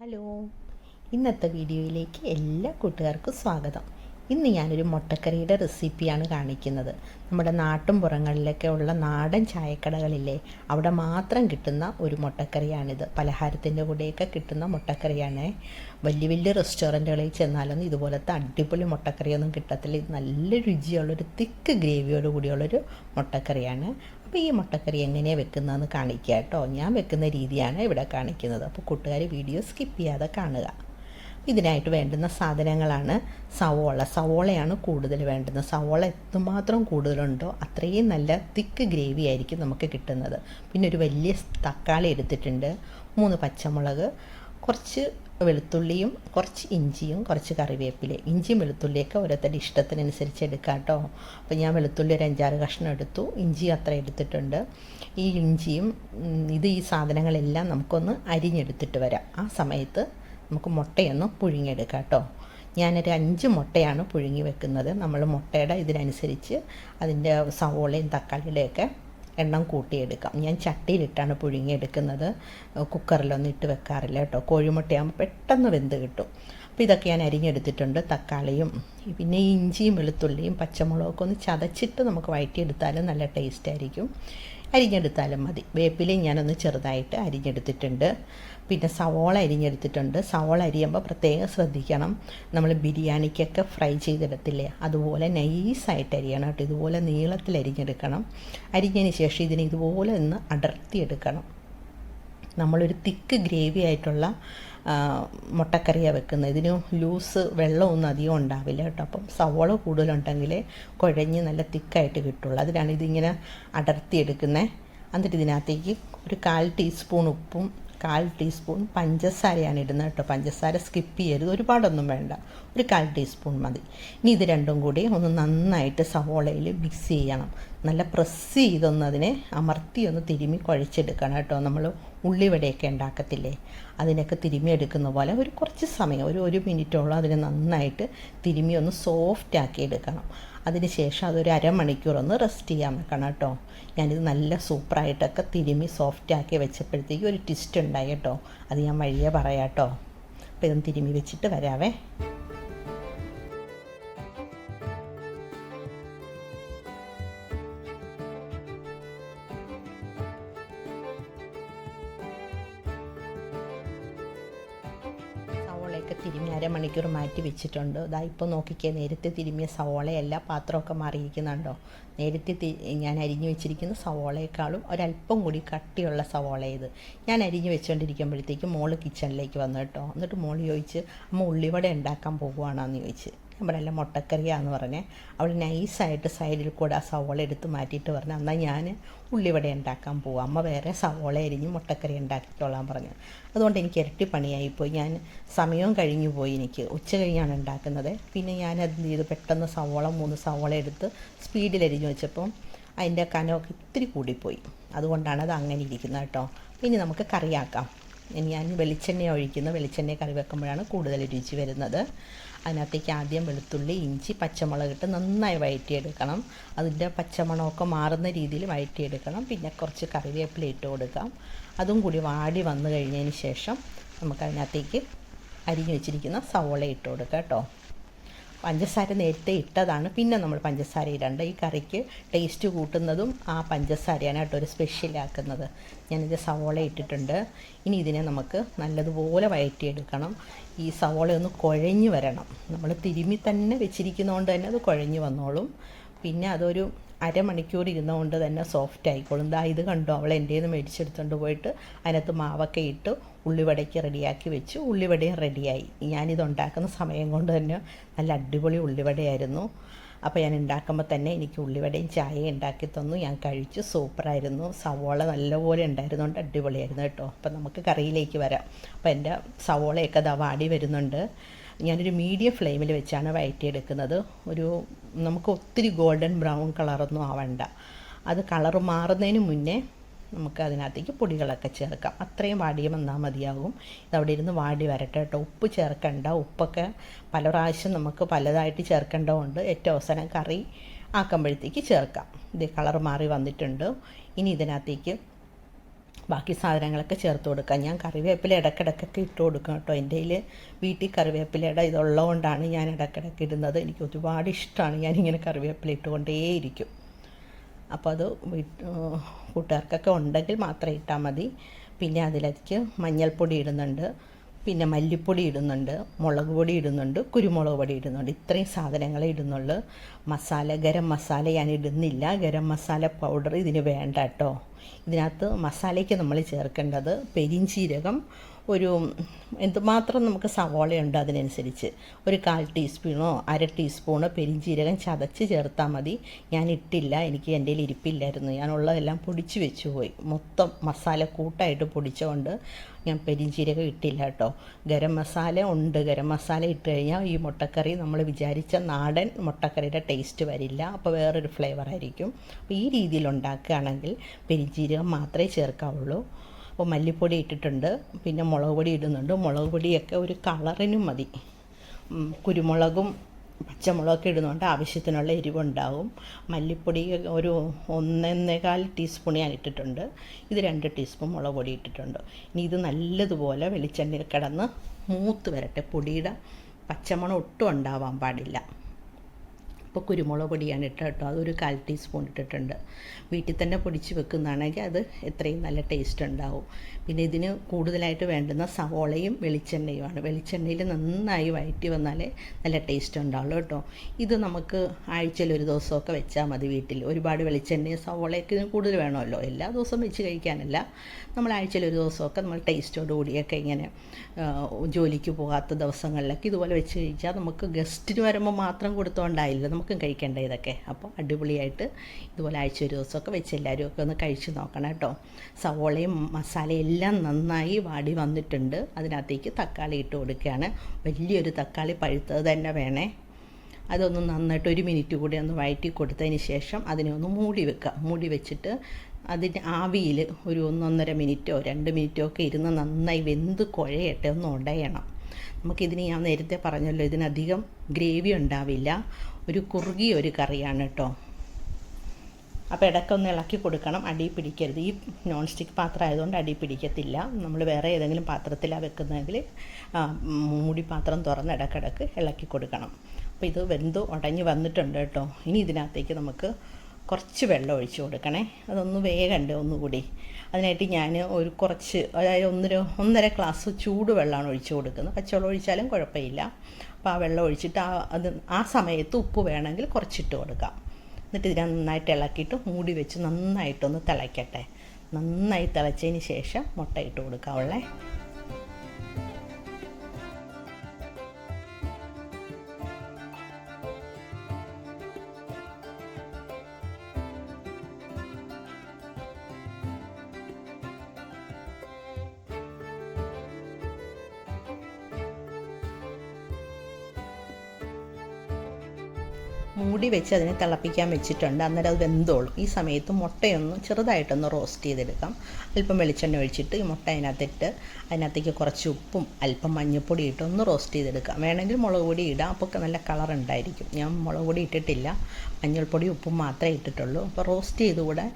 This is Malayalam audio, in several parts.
ഹലോ. ഇന്നത്തെ വീഡിയോയിലേക്ക് എല്ലാ കൂട്ടുകാർക്കും സ്വാഗതം. ഇന്ന് ഞാനൊരു മുട്ടക്കറിയുടെ റെസിപ്പിയാണ് കാണിക്കുന്നത്. നമ്മുടെ നാട്ടും പുറങ്ങളിലൊക്കെ ഉള്ള നാടൻ ചായക്കടകളില്ലേ അവിടെ മാത്രം കിട്ടുന്ന ഒരു മുട്ടക്കറിയാണിത്. പലഹാരത്തിന്റെ കൂടെയൊക്കെ കിട്ടുന്ന മുട്ടക്കറിയാണ്. വലിയ വലിയ റെസ്റ്റോറന്റുകളിൽ ചെന്നാലൊന്നും ഇതുപോലത്തെ അടിപൊളി മുട്ടക്കറിയൊന്നും കിട്ടത്തില്ല. ഇത് നല്ല രുചിയുള്ളൊരു തിക്ക് ഗ്രേവിയോട് കൂടിയുള്ളൊരു മുട്ടക്കറിയാണ്. അപ്പോൾ ഈ മുട്ടക്കറി എങ്ങനെയാണ് വെക്കുന്നതെന്ന് കാണിക്കുക കേട്ടോ. ഞാൻ വെക്കുന്ന രീതിയാണ് ഇവിടെ കാണിക്കുന്നത്. അപ്പോൾ കൂട്ടുകാർ വീഡിയോ സ്കിപ്പ് ചെയ്യാതെ കാണുക. ഇതിനായിട്ട് വേണ്ടുന്ന സാധനങ്ങളാണ് സവോള. സവോളയാണ് കൂടുതൽ വേണ്ടുന്നത്. സവോള എത്രമാത്രം കൂടുതലുണ്ടോ അത്രയും നല്ല തിക്ക് ഗ്രേവി ആയിരിക്കും നമുക്ക് കിട്ടുന്നത്. പിന്നെ ഒരു വലിയ തക്കാളി എടുത്തിട്ടുണ്ട്. മൂന്ന് പച്ചമുളക്. കുറച്ച് വെളുത്തുള്ളിയും കുറച്ച് ഇഞ്ചിയും കുറച്ച് കറിവേപ്പിലയും. ഇഞ്ചിയും വെളുത്തുള്ളിയൊക്കെ ഓരോരുത്തരുടെ ഇഷ്ടത്തിനനുസരിച്ച് എടുക്കാം കേട്ടോ. അപ്പോൾ ഞാൻ വെളുത്തുള്ളി ഒരു അഞ്ചാറ് കഷ്ണം എടുത്തു. ഇഞ്ചി അത്ര എടുത്തിട്ടുണ്ട്. ഈ ഇഞ്ചിയും ഇത് ഈ സാധനങ്ങളെല്ലാം നമുക്കൊന്ന് അരിഞ്ഞെടുത്തിട്ട് വരാം. ആ സമയത്ത് നമുക്ക് മുട്ടയൊന്ന് പുഴുങ്ങിയെടുക്കാം കേട്ടോ. ഞാനൊരു അഞ്ച് മുട്ടയാണ് പുഴുങ്ങി വെക്കുന്നത്. നമ്മൾ മുട്ടയുടെ ഇതിനനുസരിച്ച് അതിന്റെ സവോളയും തക്കാളിയുടെയൊക്കെ എണ്ണം കൂട്ടിയെടുക്കാം. ഞാൻ ചട്ടിയിലിട്ടാണ് പുഴുങ്ങിയെടുക്കുന്നത്. കുക്കറിലൊന്നും ഇട്ട് വെക്കാറില്ല കേട്ടോ. കോഴിമുട്ടയാകുമ്പോൾ പെട്ടെന്ന് വെന്ത് കിട്ടും. അപ്പോൾ ഇതൊക്കെ ഞാൻ അരിഞ്ഞെടുത്തിട്ടുണ്ട് തക്കാളിയും പിന്നെ ഇഞ്ചിയും വെളുത്തുള്ളിയും പച്ചമുളകൊക്കെ ഒന്ന് ചതച്ചിട്ട് നമുക്ക് വഴറ്റിയെടുത്താലും നല്ല ടേസ്റ്റ് ആയിരിക്കും. അരിഞ്ഞെടുത്താലും മതി. വേപ്പിലയും ഞാനൊന്ന് ചെറുതായിട്ട് അരിഞ്ഞെടുത്തിട്ടുണ്ട്. പിന്നെ സവോള അരിഞ്ഞെടുത്തിട്ടുണ്ട്. സവോള അരിയുമ്പോൾ പ്രത്യേകം ശ്രദ്ധിക്കണം. നമ്മൾ ബിരിയാണിക്കൊക്കെ ഫ്രൈ ചെയ്തെടുത്തില്ലേ അതുപോലെ നൈസായിട്ട് അരിയണം കേട്ടോ. ഇതുപോലെ നീളത്തിൽ അരിഞ്ഞെടുക്കണം. അരിഞ്ഞതിന് ശേഷം ഇതിനെ ഇതുപോലെ ഒന്ന് അടർത്തിയെടുക്കണം. നമ്മളൊരു തിക്ക് ഗ്രേവി ആയിട്ടുള്ള മുട്ടക്കറിയാണ് വെക്കുന്നത്. ഇതിന് ലൂസ് വെള്ളമൊന്നും അധികം ഉണ്ടാവില്ല കേട്ടോ. അപ്പം സവോള കൂടുതലുണ്ടെങ്കിൽ കുഴഞ്ഞ് നല്ല തിക്കായിട്ട് കിട്ടുള്ളൂ. അതിനാണ് ഇതിങ്ങനെ അടർത്തിയെടുക്കുന്നത് എന്നിട്ട് ഇതിനകത്തേക്ക് ഒരു കാൽ ടീസ്പൂൺ ഉപ്പും കാൽ ടീസ്പൂൺ പഞ്ചസാരയാണ് ഇടുന്നത് കേട്ടോ. പഞ്ചസാര സ്കിപ്പ് ചെയ്യരുത്. ഒരുപാടൊന്നും വേണ്ട. ഒരു കാൽ ടീസ്പൂൺ മതി. ഇനി ഇത് രണ്ടും കൂടി ഒന്ന് നന്നായിട്ട് സവോളയിൽ മിക്സ് ചെയ്യണം. നല്ല പ്രസ് ചെയ്തൊന്ന് അതിനെ അമർത്തി ഒന്ന് തിരുമ്മി കുഴച്ചെടുക്കണം കേട്ടോ. നമ്മൾ ഉള്ളിവടയൊക്കെ ഉണ്ടാക്കത്തില്ലേ? അതിനൊക്കെ തിരുമ്മി എടുക്കുന്ന പോലെ ഒരു കുറച്ച് സമയം ഒരു ഒരു മിനിറ്റോളം അതിനെ നന്നായിട്ട് തിരുമ്മി ഒന്ന് സോഫ്റ്റ് ആക്കി എടുക്കണം. അതിന് ശേഷം അതൊരു അരമണിക്കൂർ ഒന്ന് റെസ്റ്റ് ചെയ്യാൻ വെക്കണം കേട്ടോ. ഞാനിത് നല്ല സൂപ്പറായിട്ടൊക്കെ തിരുമ്മി സോഫ്റ്റ് ആക്കി വെച്ചപ്പോഴത്തേക്ക് ഒരു ട്വിസ്റ്റ് ഉണ്ടായി കേട്ടോ. അത് ഞാൻ വഴിയേ പറയാം കേട്ടോ. അപ്പോൾ ഇതൊന്ന് തിരുമ്മി വെച്ചിട്ട് വരാവേ. മാറ്റി വെച്ചിട്ടുണ്ട്. ഇതാ ഇപ്പോൾ നോക്കിക്കേ നേരത്തെ തിരുമ്മിയ സവോളയല്ല പാത്രമൊക്കെ മാറിയിരിക്കുന്നുണ്ടോ? നേരത്തെ ഞാൻ അരിഞ്ഞു വെച്ചിരിക്കുന്ന സവോളയെക്കാളും ഒരല്പം കൂടി കട്ടിയുള്ള സവോള ഇത്. ഞാൻ അരിഞ്ഞു വെച്ചുകൊണ്ടിരിക്കുമ്പോഴത്തേക്കും മോൾ കിച്ചണിലേക്ക് വന്നു കേട്ടോ. എന്നിട്ട് മോൾ ചോദിച്ച് അമ്മ ഉള്ളിവട ഉണ്ടാക്കാൻ പോകുവാണെന്ന് ചോദിച്ച്. എല്ലാം മുട്ടക്കറിയാന്ന് പറഞ്ഞ് അവൾ നൈസായിട്ട് സൈഡിൽ കൂടെ ആ സവോള എടുത്ത് മാറ്റിയിട്ട് പറഞ്ഞു എന്നാൽ ഞാൻ ഉള്ളിവട ഉണ്ടാക്കാൻ പോവാം. അമ്മ വേറെ സവോള അരിഞ്ഞ് മുട്ടക്കറി ഉണ്ടാക്കിക്കോളാൻ പറഞ്ഞു. അതുകൊണ്ട് എനിക്ക് ഇരട്ടി പണിയായിപ്പോയി ഞാൻ സമയവും കഴിഞ്ഞു പോയി എനിക്ക്. ഉച്ച കഴിഞ്ഞാണ് ഉണ്ടാക്കുന്നത് പിന്നെ ഞാൻ എന്ത് ചെയ്തു? പെട്ടെന്ന് സവോള മൂന്ന് സവോള എടുത്ത് സ്പീഡിൽ അരിഞ്ഞു വെച്ചപ്പം അതിന്റെ കനമൊക്കെ ഇത്തിരി കൂടിപ്പോയി. അതുകൊണ്ടാണ് അത് അങ്ങനെ ഇരിക്കുന്നത് കേട്ടോ. ഇനി നമുക്ക് കറിയാക്കാം. ഞാൻ വെളിച്ചെണ്ണ ഒഴിക്കുന്നു വെളിച്ചെണ്ണ കറി വെക്കുമ്പോഴാണ് കൂടുതൽ രുചി വരുന്നത്. അതിനകത്തേക്ക് ആദ്യം വെളുത്തുള്ളി ഇഞ്ചി പച്ചമുളക് ഇട്ട് നന്നായി വഴറ്റിയെടുക്കണം അതിന്റെ പച്ചമണമൊക്കെ മാറുന്ന രീതിയിൽ വഴറ്റിയെടുക്കണം പിന്നെ കുറച്ച് കറിവേപ്പില ഇട്ട് കൊടുക്കാം. അതും കൂടി വാടി വന്നു കഴിഞ്ഞതിന് ശേഷം നമുക്ക് അതിനകത്തേക്ക് അരിഞ്ഞു വെച്ചിരിക്കുന്ന സവോള ഇട്ട് കൊടുക്കാം കേട്ടോ. പഞ്ചസാര നേരത്തെ ഇട്ടതാണ്. പിന്നെ നമ്മൾ പഞ്ചസാര ഇടണ്ട. ഈ കറിക്ക് ടേസ്റ്റ് കൂട്ടുന്നതും ആ പഞ്ചസാരയാണ് കേട്ടോ ഒരു സ്പെഷ്യലാക്കുന്നത് ഞാനിത് സവോള ഇട്ടിട്ടുണ്ട്. ഇനി ഇതിനെ നമുക്ക് നല്ലതുപോലെ വഴറ്റിയെടുക്കണം ഈ സവോള ഒന്ന് കുഴഞ്ഞു വരണം. നമ്മൾ തിരുമ്മി തന്നെ വെച്ചിരിക്കുന്നതുകൊണ്ട് തന്നെ അത് കുഴഞ്ഞു വന്നോളും. പിന്നെ അതൊരു അരമണിക്കൂർ ഇരുന്നുകൊണ്ട് തന്നെ സോഫ്റ്റ് ആയിക്കോളും. ദാ ഇത് കണ്ടു? അവൾ എന്റെ നിന്ന് മേടിച്ചെടുത്തുകൊണ്ട് പോയിട്ട് അതിനകത്ത് മാവൊക്കെ ഇട്ട് ഉള്ളിവടയ്ക്ക് റെഡിയാക്കി വെച്ചു. ഉള്ളിവടയും റെഡിയായി. ഞാനിത് ഉണ്ടാക്കുന്ന സമയം കൊണ്ട് തന്നെ നല്ല അടിപൊളി ഉള്ളിവടയായിരുന്നു. അപ്പോൾ ഞാൻ ഉണ്ടാക്കുമ്പോൾ തന്നെ എനിക്ക് ഉള്ളിവടയും ചായയും ഉണ്ടാക്കി തന്നു. ഞാൻ കഴിച്ചു. സൂപ്പറായിരുന്നു. സവോള നല്ലപോലെ ഉണ്ടായിരുന്നുണ്ട് അടിപൊളിയായിരുന്നു കേട്ടോ. അപ്പോൾ നമുക്ക് കറിയിലേക്ക് വരാം. അപ്പോൾ എന്റെ സവോളയൊക്കെ ദാ വാടി വരുന്നുണ്ട്. ഞാനൊരു മീഡിയം ഫ്ലെയിമിൽ വെച്ചാണ് വഴറ്റിയെടുക്കുന്നത് ഒരു നമുക്ക് ഒത്തിരി ഗോൾഡൻ ബ്രൗൺ കളറൊന്നും ആവണ്ട. അത് കളർ മാറുന്നതിന് മുന്നേ നമുക്ക് അതിനകത്തേക്ക് പൊടികളൊക്കെ ചേർക്കാം. അത്രയും വാടിയ വന്നാൽ മതിയാകും. ഇതവിടെ ഇരുന്ന് വാടി വരട്ടെ കേട്ടോ. ഉപ്പ് ചേർക്കണ്ട. ഉപ്പൊക്കെ പല പ്രാവശ്യം നമുക്ക് പലതായിട്ട് ചേർക്കേണ്ടതുകൊണ്ട് ഏറ്റവും അവസാനം കറി ആക്കുമ്പോഴത്തേക്ക് ചേർക്കാം. ഇത് കളർ മാറി വന്നിട്ടുണ്ട്. ഇനി ഇതിനകത്തേക്ക് ബാക്കി സാധനങ്ങളൊക്കെ ചേർത്ത് കൊടുക്കാം. ഞാൻ കറിവേപ്പില ഇടക്കിടക്കൊക്കെ ഇട്ട് കൊടുക്കും കേട്ടോ. എന്റെ കയ്യിൽ വീട്ടിൽ കറിവേപ്പിലയുടെ ഇതുള്ളതുകൊണ്ടാണ് ഞാൻ ഇടയ്ക്കിടയ്ക്ക് ഇടുന്നത്. എനിക്ക് ഒരുപാട് ഇഷ്ടമാണ് ഞാനിങ്ങനെ കറിവേപ്പില ഇട്ടുകൊണ്ടേയിരിക്കും. അപ്പോൾ അത് കൂട്ടുകാർക്കൊക്കെ ഉണ്ടെങ്കിൽ മാത്രം ഇട്ടാൽ മതി. പിന്നെ അതിലേക്ക് മഞ്ഞൾപ്പൊടി ഇടുന്നുണ്ട്. പിന്നെ മല്ലിപ്പൊടി ഇടുന്നുണ്ട്. മുളക് പൊടി ഇടുന്നുണ്ട്. കുരുമുളക് പൊടി ഇടുന്നുണ്ട്. ഇത്രയും സാധനങ്ങളെ ഇടുന്നുള്ളൂ. മസാല ഗരം മസാല ഞാൻ ഇടുന്നില്ല. ഗരം മസാല പൗഡർ ഇതിന് വേണ്ട കേട്ടോ. ഇതിനകത്ത് മസാലയ്ക്ക് നമ്മൾ ചേർക്കേണ്ടത് പെരിഞ്ചീരകം ഒരു എന്തുമാത്രം നമുക്ക് സവോളയുണ്ട് അതിനനുസരിച്ച്. ഒരു കാൽ ടീസ്പൂണോ അര ടീസ്പൂണോ പെരിഞ്ചീരകം ചതച്ച് ചേർത്താൽ മതി. ഞാൻ ഇട്ടില്ല എനിക്ക് എന്റെ കയ്യിൽ ഇരിപ്പില്ലായിരുന്നു. ഞാനുള്ളതെല്ലാം പൊടിച്ച് വെച്ച് പോയി. മൊത്തം മസാല കൂട്ടായിട്ട് പൊടിച്ചുകൊണ്ട് ഞാൻ പെരിഞ്ചീരകം ഇട്ടില്ല കേട്ടോ. ഗരം മസാല ഉണ്ട്. ഗരം മസാല ഇട്ട് കഴിഞ്ഞാൽ ഈ മുട്ടക്കറി നമ്മൾ വിചാരിച്ച നാടൻ മുട്ടക്കറിയുടെ ടേസ്റ്റ് വരില്ല. അപ്പോൾ വേറൊരു ഫ്ലേവർ ആയിരിക്കും അപ്പോൾ ഈ രീതിയിൽ ഉണ്ടാക്കുകയാണെങ്കിൽ പെരിഞ്ചീരകം മാത്രമേ ചേർക്കാവുള്ളൂ. അപ്പോൾ മല്ലിപ്പൊടി ഇട്ടിട്ടുണ്ട്. പിന്നെ മുളക് പൊടി ഇടുന്നുണ്ട്. മുളക് പൊടിയൊക്കെ ഒരു കളറിനും മതി. കുരുമുളകും പച്ചമുളകൊക്കെ ഇടുന്നുണ്ട് ആവശ്യത്തിനുള്ള എരിവുണ്ടാവും. മല്ലിപ്പൊടി ഒരു ഒന്നേകാൽ ടീസ്പൂൺ ഞാൻ ഇട്ടിട്ടുണ്ട്. ഇത് രണ്ട് ടീസ്പൂൺ മുളക് പൊടി ഇട്ടിട്ടുണ്ട്. ഇനി ഇത് നല്ലതുപോലെ വെളിച്ചെണ്ണയിൽ കിടന്ന് മൂത്ത് വരട്ടെ. പൊടിയുടെ പച്ചമണം ഒട്ടും ഉണ്ടാവാൻ പാടില്ല. ഇപ്പോൾ കുരുമുളക് പൊടിയാണ് ഇട്ട കേട്ടോ. അതൊരു കാൽ ടീസ്പൂൺ ഇട്ടിട്ടുണ്ട്. വീട്ടിൽ തന്നെ പൊടിച്ച് വെക്കുന്നതാണെങ്കിൽ അത് എത്രയും നല്ല ടേസ്റ്റ് ഉണ്ടാവും. പിന്നെ ഇതിന് കൂടുതലായിട്ട് വേണ്ടുന്ന സവോളയും വെളിച്ചെണ്ണയുമാണ്. വെളിച്ചെണ്ണയിൽ നന്നായി വഴറ്റി വന്നാലേ നല്ല ടേസ്റ്റ് ഉണ്ടാവുള്ളൂ കേട്ടോ. ഇത് നമുക്ക് ആഴ്ചയിൽ ഒരു ദിവസമൊക്കെ വെച്ചാൽ മതി വീട്ടിൽ. ഒരുപാട് വെളിച്ചെണ്ണയും സവോളയൊക്കെ കൂടുതൽ വേണമല്ലോ. എല്ലാ ദിവസവും വെച്ച് കഴിക്കാനല്ല. നമ്മൾ ആഴ്ചയിൽ ഒരു ദിവസമൊക്കെ നമ്മൾ ടേസ്റ്റോട് കൂടിയൊക്കെ ഇങ്ങനെ ജോലിക്ക് പോകാത്ത ദിവസങ്ങളിലൊക്കെ ഇതുപോലെ വെച്ച് കഴിച്ചാൽ നമുക്ക് ഗസ്റ്റിന് വരുമ്പോൾ മാത്രം കൊടുത്തുകൊണ്ടായില്ല നമുക്കും കഴിക്കേണ്ട ഇതൊക്കെ. അപ്പോൾ അടിപൊളിയായിട്ട് ഇതുപോലെ ആഴ്ച ഒരു ദിവസമൊക്കെ വെച്ച് എല്ലാവരും ഒക്കെ ഒന്ന് കഴിച്ച് നോക്കണം കേട്ടോ. സവോളയും മസാലയും എല്ലാം നന്നായി വാടി വന്നിട്ടുണ്ട്. അതിനകത്തേക്ക് തക്കാളി ഇട്ട് കൊടുക്കുകയാണ്. വലിയൊരു തക്കാളി പഴുത്തത് തന്നെ വേണേ. അതൊന്ന് നന്നായിട്ട് ഒരു മിനിറ്റ് കൂടി ഒന്ന് വഴറ്റി കൊടുത്തതിന് ശേഷം അതിനെ ഒന്ന് മൂടി വെക്കുക. മൂടി വെച്ചിട്ട് അതിന്റെ ആവിയിൽ ഒരു ഒന്നൊന്നര മിനിറ്റോ രണ്ട് മിനിറ്റോ ഒക്കെ ഇരുന്ന് നന്നായി വെന്ത് കുഴയട്ടെ ഒന്ന് ഉടയണം. നമുക്കിതിന് ഞാൻ നേരത്തെ പറഞ്ഞല്ലോ ഇതിനധികം ഗ്രേവി ഉണ്ടാവില്ല. ഒരു കുറുകിയ ഒരു കറിയാണ് കേട്ടോ അപ്പോൾ ഇടയ്ക്കൊന്ന് ഇളക്കി കൊടുക്കണം. അടി പിടിക്കരുത്. ഈ നോൺ സ്റ്റിക്ക് പാത്രം ആയതുകൊണ്ട് അടി പിടിക്കത്തില്ല. നമ്മൾ വേറെ ഏതെങ്കിലും പാത്രത്തിലാണ് വെക്കുന്നതെങ്കിൽ മൂടി പാത്രം തുറന്ന് ഇടക്കിടക്ക് ഇളക്കി കൊടുക്കണം. അപ്പോൾ ഇത് വെന്ത് ഉടഞ്ഞ് വന്നിട്ടുണ്ട് കേട്ടോ ഇനി ഇതിനകത്തേക്ക് നമുക്ക് കുറച്ച് വെള്ളം ഒഴിച്ചു കൊടുക്കണേ. അതൊന്ന് വേഗണ്ട് ഒന്നുകൂടി. അതിനായിട്ട് ഞാൻ ഒരു കുറച്ച് അതായത് ഒന്നര ഒന്നര ഗ്ലാസ് ചൂട് വെള്ളമാണ് ഒഴിച്ചു കൊടുക്കുന്നത്. പച്ചവെള്ളം ഒഴിച്ചാലും കുഴപ്പമില്ല. അപ്പോൾ ആ വെള്ളം ഒഴിച്ചിട്ട് ആ അത് ആ സമയത്ത് ഉപ്പ് വേണമെങ്കിൽ കുറച്ചിട്ട് കൊടുക്കാം. എന്നിട്ട് ഇതിനെ നന്നായിട്ട് ഇളക്കിയിട്ട് മൂടി വെച്ച് നന്നായിട്ടൊന്ന് തിളയ്ക്കട്ടെ. നന്നായി തിളച്ചതിന് ശേഷം മുട്ട ഇട്ട് കൊടുക്കാവുള്ളേ മൂടി വെച്ച് അതിനെ തിളപ്പിക്കാൻ വെച്ചിട്ടുണ്ട്. അന്നേരം അത് വെന്തോളും. ഈ സമയത്ത് മുട്ടയൊന്ന് ചെറുതായിട്ടൊന്ന് റോസ്റ്റ് ചെയ്തെടുക്കാം. അല്പം വെളിച്ചെണ്ണ ഒഴിച്ചിട്ട് ഈ മുട്ട അതിനകത്തിട്ട് അതിനകത്തേക്ക് കുറച്ച് ഉപ്പും അല്പം മഞ്ഞൾപ്പൊടി ഇട്ട് ഒന്ന് റോസ്റ്റ് ചെയ്തെടുക്കാം. വേണമെങ്കിൽ മുളക് പൊടി ഇടാം. അപ്പോൾ നല്ല കളർ ഉണ്ടായിരിക്കും. ഞാൻ മുളക് പൊടി ഇട്ടിട്ടില്ല. മഞ്ഞൾപ്പൊടി ഉപ്പും മാത്രമേ ഇട്ടിട്ടുള്ളൂ. അപ്പോൾ റോസ്റ്റ് ചെയ്തുകൂടെ?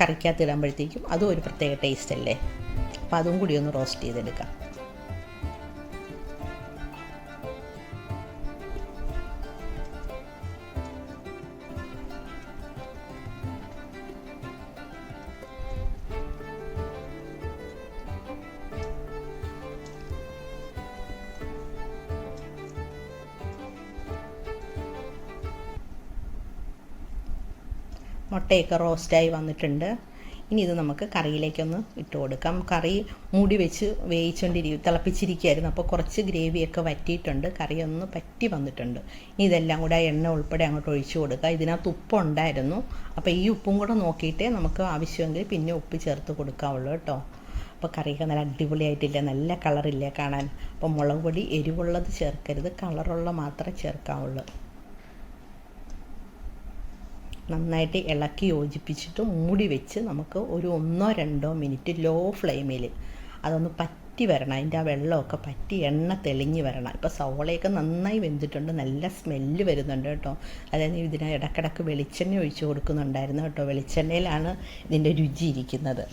കറിക്കകത്ത് ഇടുമ്പോഴത്തേക്കും അതും ഒരു പ്രത്യേക ടേസ്റ്റ് അല്ലേ? അപ്പോൾ അതും കൂടി ഒന്ന് റോസ്റ്റ് ചെയ്തെടുക്കാം. മുട്ടയൊക്കെ റോസ്റ്റായി വന്നിട്ടുണ്ട്. ഇനി ഇത് നമുക്ക് കറിയിലേക്കൊന്ന് ഇട്ട് കൊടുക്കാം. കറി മൂടി വെച്ച് വേവിച്ചുകൊണ്ടിരിക്കും തിളപ്പിച്ചിരിക്കുകയായിരുന്നു. അപ്പോൾ കുറച്ച് ഗ്രേവിയൊക്കെ വറ്റിയിട്ടുണ്ട്. കറി ഒന്ന് പറ്റി വന്നിട്ടുണ്ട്. ഇനി ഇതെല്ലാം കൂടെ എണ്ണ ഉൾപ്പെടെ അങ്ങോട്ട് ഒഴിച്ചു കൊടുക്കുക ഇതിനകത്ത് ഉപ്പുണ്ടായിരുന്നു അപ്പോൾ ഈ ഉപ്പും കൂടെ നോക്കിയിട്ടേ നമുക്ക് ആവശ്യമെങ്കിൽ പിന്നെ ഉപ്പ് ചേർത്ത് കൊടുക്കാവുള്ളൂ കേട്ടോ. അപ്പോൾ കറിയൊക്കെ നല്ല അടിപൊളിയായിട്ടില്ല? നല്ല കളറില്ലേ കാണാൻ. അപ്പോൾ മുളക് പൊടി എരിവുള്ളത് ചേർക്കരുത്. കളറുള്ള മാത്രമേ ചേർക്കാവുള്ളൂ. നന്നായിട്ട് ഇളക്കി യോജിപ്പിച്ചിട്ട് മൂടി വെച്ച് നമുക്ക് ഒരു ഒന്നോ രണ്ടോ മിനിറ്റ് ലോ ഫ്ലെയിമിൽ അതൊന്ന് പറ്റി വരണം. അതിന്റെ ആ വെള്ളമൊക്കെ പറ്റി എണ്ണ തെളിഞ്ഞ് വരണം. ഇപ്പോൾ സവോളയൊക്കെ നന്നായി വെന്തിട്ടുണ്ട്. നല്ല സ്മെല്ല് വരുന്നുണ്ട് കേട്ടോ. അതായത് ഇതിന് ഇടക്കിടക്ക് വെളിച്ചെണ്ണ ഒഴിച്ച് കൊടുക്കുന്നുണ്ടായിരുന്നു കേട്ടോ. വെളിച്ചെണ്ണയിലാണ് ഇതിന്റെ രുചി ഇരിക്കുന്നത്.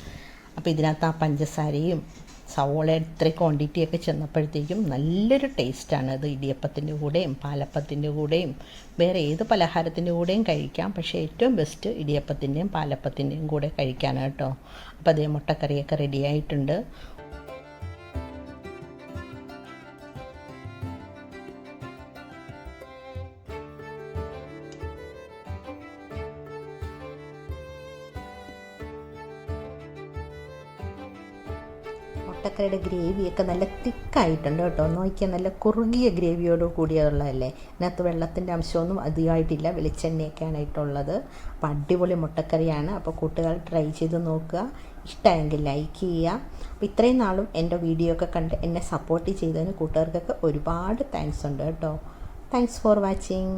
അപ്പോൾ ഇതിനകത്ത് ആ പഞ്ചസാരയും സവോള ഇത്ര ക്വാണ്ടിറ്റിയൊക്കെ ചെന്നപ്പോഴത്തേക്കും നല്ലൊരു ടേസ്റ്റാണ് അത്. ഇടിയപ്പത്തിന്റെ കൂടെയും പാലപ്പത്തിന്റെ കൂടെയും വേറെ ഏത് പലഹാരത്തിന്റെ കൂടെയും കഴിക്കാം. പക്ഷേ ഏറ്റവും ബെസ്റ്റ് ഇടിയപ്പത്തിന്റെയും പാലപ്പത്തിന്റെയും കൂടെ കഴിക്കാനാണ് കേട്ടോ അപ്പോൾ അതേ മുട്ടക്കറിയൊക്കെ റെഡി മുട്ടക്കറിയുടെ ഗ്രേവിയൊക്കെ നല്ല തിക്കായിട്ടുണ്ട് കേട്ടോ. നോക്കിയാൽ നല്ല കുറുകിയ ഗ്രേവിയോട് കൂടിയുള്ളതല്ലേ ഇതിനകത്ത് വെള്ളത്തിന്റെ അംശമൊന്നും അധികമായിട്ടില്ല. വെളിച്ചെണ്ണയൊക്കെയാണ് ആയിട്ടുള്ളത് അപ്പോൾ അടിപൊളി മുട്ടക്കറിയാണ്. അപ്പോൾ കൂട്ടുകാർ ട്രൈ ചെയ്ത് നോക്കുക. ഇഷ്ടമായെങ്കിൽ ലൈക്ക് ചെയ്യുക. അപ്പോൾ ഇത്രയും നാളും എന്റെ വീഡിയോ ഒക്കെ കണ്ട് എന്നെ സപ്പോർട്ട് ചെയ്തതിന് കൂട്ടുകാർക്കൊക്കെ ഒരുപാട് താങ്ക്സ് ഉണ്ട് കേട്ടോ. Thanks for watching.